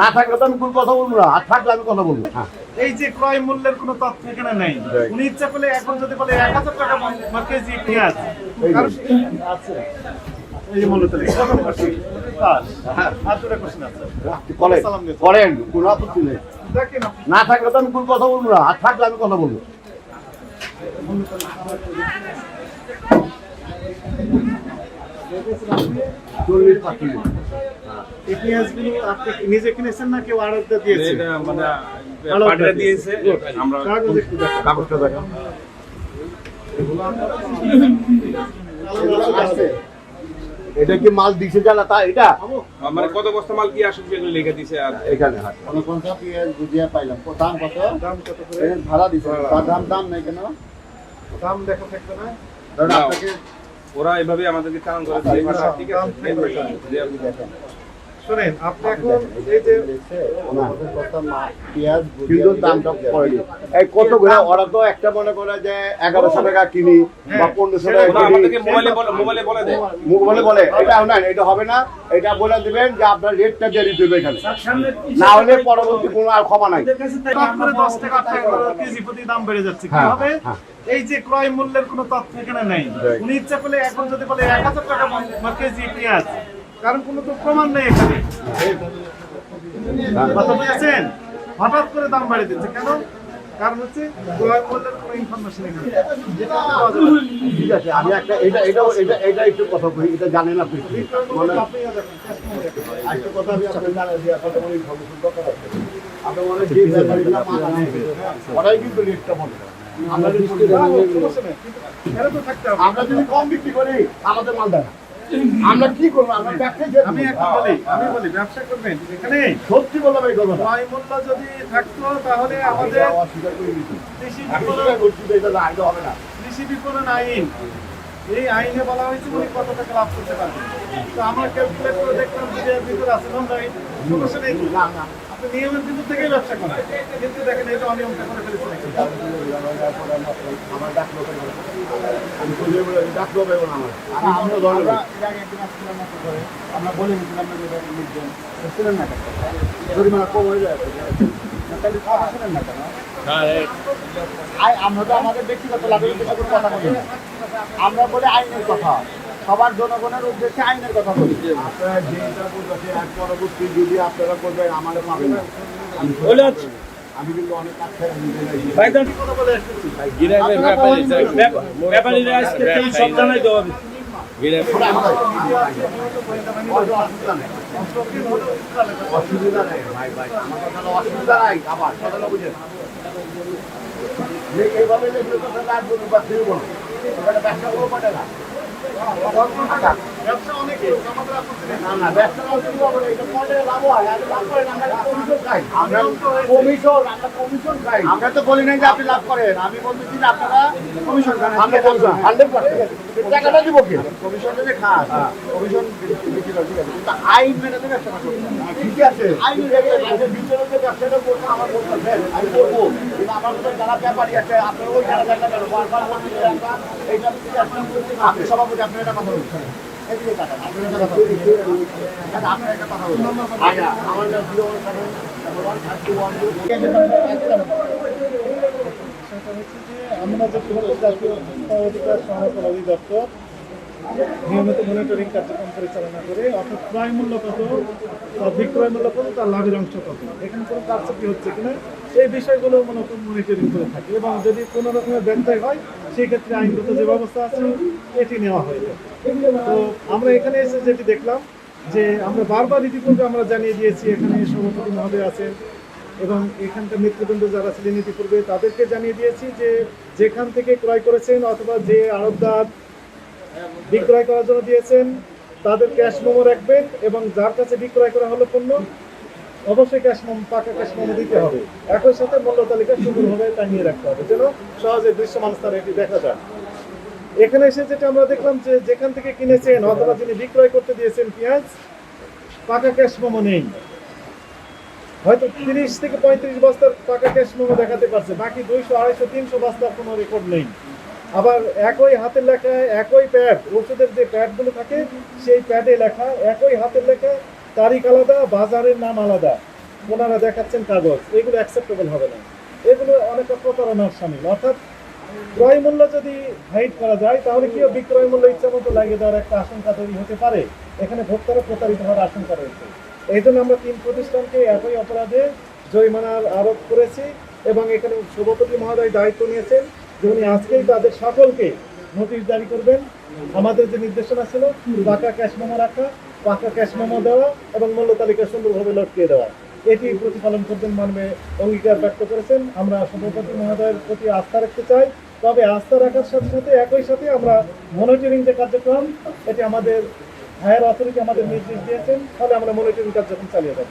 না থাকলে তো আমি কোনো কথা বলব না। আর থাকলে আমি কথা বলব। হ্যাঁ। এই যে ক্রয় মূল্যের কোনো তথ্য এখানে নেই। উনি ইচ্ছা করলে এখন যদি বলে এক হাজার টাকা কেজি পেঁয়াজ। হ্যাঁ। আপনি। না থাকলে তো আমি কোনো কথা বলব না। আর থাকলে আমি কথা বলব। এই পেঁয়াজগুলো আপনি নিজে কিনেছেন না কেউ আড়ত দিয়েছে? এটা মানে দিয়েছে। আমরা। কাগজটা এটা কি মাল দিছে জানা তা এটা? মানে কত বস্তা মাল কি আসবে সেগুলো লিখে দিছে আর? এখানে হাট পঞ্চাশ পেঁয়াজ বুঝিয়ে পাইলাম। দাম কত? দাম কত করে? ভাড়া দিছে। দাম দাম নাই কেন? দাম দেখা থাকবে না। ধরেন। আপনাকে ওরা এভাবে আমাদেরকে চালান করে ঠিক আছে। শোনেন আপনি এখন এই যে কিন্তু দামটা পড়েনি এই কত করে? ওরা তো একটা মনে করে যে এগারোশো টাকা কিনি বা পনেরোশো টাকা কিনি। মোবাইলে বলে মোবাইলে বলে দেয় মুখ বলে? বলে এটা না এটা হবে না। এটা বলে দিবেন যে আপনার রেটটা দিয়ে দিতে হবে এখানে। না হলে পরবর্তী কোনো আর ক্ষমা নাই। দশ টাকা কেজি প্রতি দাম বেড়ে যাচ্ছে। কি হ্যাঁ, হবে হ্যাঁ। এই যে ক্রয় মূল্যের কোনো তথ্য এখানে নেই। উনি ইচ্ছা করলে এখন যদি বলে এক হাজার টাকা কেজি পেঁয়াজ কারণ কোনো তো প্রমাণ নেই এখানে। কথা বুঝেছেন হঠাৎ করে দাম বাড়িয়ে দিচ্ছে। কেন? কারণ হচ্ছে ক্রয় মূল্যের কোনো ইনফরমেশন এখানে নেই। যেটা পাওয়া যাবে না। ঠিক আছে আমি একটা এটা এটা এটা এটা একটু কথা বলি এটা জানেন আপনি। মানে আপনিও দেখেন, cash memo দেখেন। একটা কথা আমি আপনাকে জানাই দিই আপনাদের কোনো ইনফরমেশন দরকার আছে? আপনি মনে যে ব্যাপারীরা মাল আনে ওরাই কিন্তু রেটটা বলে। আমরা যদি কম বিক্রি করি আমাদের মাল দেয় না। আমরা কি করব? আমরা ব্যবসায় আমি একটা বলি আমি বলি ব্যবসা করবেন এখানে সত্যি বললাম এই কথা ক্রয় যদি থাকতো তাহলে আমাদের কৃষি বিপণন আইন। এই আইনে বলা হয়েছে উনি কত টাকা লাভ করতে পারবেন তো আমরা ক্যালকুলেট করে দেখলাম যে ভিতরে আছে সমস্যা নেই। না আপনি নিয়মের ভিতর থেকেই ব্যবসা করেন কিন্তু দেখেন এটা অনিয়মটা করে এখানে। আমার বলে দিয়েছিলাম জরিমানা কম হয়ে যায় আমরা তো আমাদের ব্যক্তিগত লাভের কথা বলি না আমরা বলে আইনের কথা। সবার জনগণের উদ্দেশ্যে আইনের কথা বলি। আপনারা যেটা বলতেছে এক পরবর্তী যদি আপনারা করবেন আমাদের পাবেন। না আমি কিন্তু অনেক কাজ কথা ব্যাপারীরা আজকে সব জানাই দেওয়া। অসুবিধা নেই। ভাই ভাই আমার কথা অসুবিধা নাই আবার বুঝেন। এইভাবে দেখলে না। बड़ा बैठा वो पड़ेगा আমরা তো বলি নাই যে আপনি লাভ করেন। আমি বলতেছি যে আপনারা কমিশন খান টাকাটা দিব কি? কমিশনে যে খান কমিশন কিন্তু আইন মেনে তো ব্যবসা ঠিক আছে। আইন ভিতরে যে ব্যবসাটা করব আমার বলতে আমি করব। কিন্তু আমার যারা ব্যাপারী আছে আপনার ওই যারা জায়গা বারবার এইটা। আপনি সভাপতি আপনি একটা কথা বলছেন আচ্ছা, আমার যে জাতীয় অধিকার সংরক্ষণ অধিদপ্তর। নিয়মিত মনিটরিং কার্যক্রম পরিচালনা করে অর্থাৎ ক্রয় মূল্য কত বিক্রয় মূল্য কত, তার লাভের অংশ কত। এখানে কোনো কারচুপি হচ্ছে কিনা, এই বিষয়গুলো মূলত মনিটরিং করে থাকে। এবং যদি কোনো রকমের ব্যত্যয় হয়, সেক্ষেত্রে আইনগত যে ব্যবস্থা আছে, এটি নেওয়া হয়ে যায়। তো আমরা এখানে এসে যেটি দেখলাম, যে আমরা বারবার ইতিপূর্বে আমরা জানিয়ে দিয়েছি, এখানে সভাপতি মহোদয় আছেন এবং এখানকার নেতৃবৃন্দ যারা ছিলেন ইতিপূর্বে, তাদেরকে জানিয়ে দিয়েছি যে যেখান থেকে ক্রয় করেছেন অথবা যে আড়তদার বিক্রয় করার জন্য দিয়েছেন, তাদের ক্যাশ মোমো রাখবেন এবং যার কাছে বিক্রয় করা হলো পণ্য, অবশ্যই ক্যাশ মোমো পাকা ক্যাশ মোমো দিতে হবে। একই সাথে মূল্য তালিকা সুন্দরভাবে টাঙিয়ে রাখতে হবে, যেন সহজে দৃশ্যমান স্থানে এটি দেখা যায়। এখানে এসে যেটা আমরা দেখলাম যে যেখান থেকে কিনেছেন অথবা যিনি বিক্রয় করতে দিয়েছেন পেঁয়াজ, পাকা ক্যাশ মোমো নেই। হয়তো তিরিশ থেকে পঁয়ত্রিশ বস্তার পাকা ক্যাশ মোমো দেখাতে পারছে, বাকি দুইশো, আড়াইশো, তিনশো বস্তার কোনো রেকর্ড নেই। আবার একই হাতের লেখা, একই প্যাড ওষুধের যে প্যাডগুলো থাকে, সেই প্যাডে লেখা, একই হাতের লেখা, তারিখ আলাদা, বাজারের নাম আলাদা। ওনারা দেখাচ্ছেন কাগজ, এগুলো অ্যাকসেপ্টেবল হবে না। এগুলো অনেকটা প্রতারণার সামিল। অর্থাৎ ক্রয় মূল্য যদি হাইট করা যায়, তাহলে কি বিক্রয় মূল্য ইচ্ছা মতো লাগিয়ে দেওয়ার একটা আশঙ্কা তৈরি হতে পারে। এখানে ভোক্তারা প্রতারিত হওয়ার আশঙ্কা রয়েছে। এই জন্য আমরা তিন প্রতিষ্ঠানকে একই অপরাধে জরিমানার আরোপ করেছি এবং এখানে সভাপতি মহোদয় দায়িত্ব নিয়েছেন। যে উনি আজকেই তাদের সকলকে নোটিশ জারি করবেন, আমাদের যে নির্দেশনা ছিল, পাকা ক্যাশ মেমো রাখা, পাকা ক্যাশ মেমো দেওয়া এবং মূল্য তালিকা সুন্দরভাবে লটকিয়ে দেওয়া। এটি প্রতিপালন করবেন মর্মে অঙ্গীকার ব্যক্ত করেছেন। আমরা সভাপতি মহোদয়ের প্রতি আস্থা রাখতে চাই। তবে আস্থা রাখার সাথে সাথে, একই সাথে আমরা মনিটরিং যে কার্যক্রম, এটি আমাদের হায়ার অথরিটি আমাদের নির্দেশ দিয়েছেন। তাহলে আমরা মনিটরিং কার্যক্রম চালিয়ে যাব।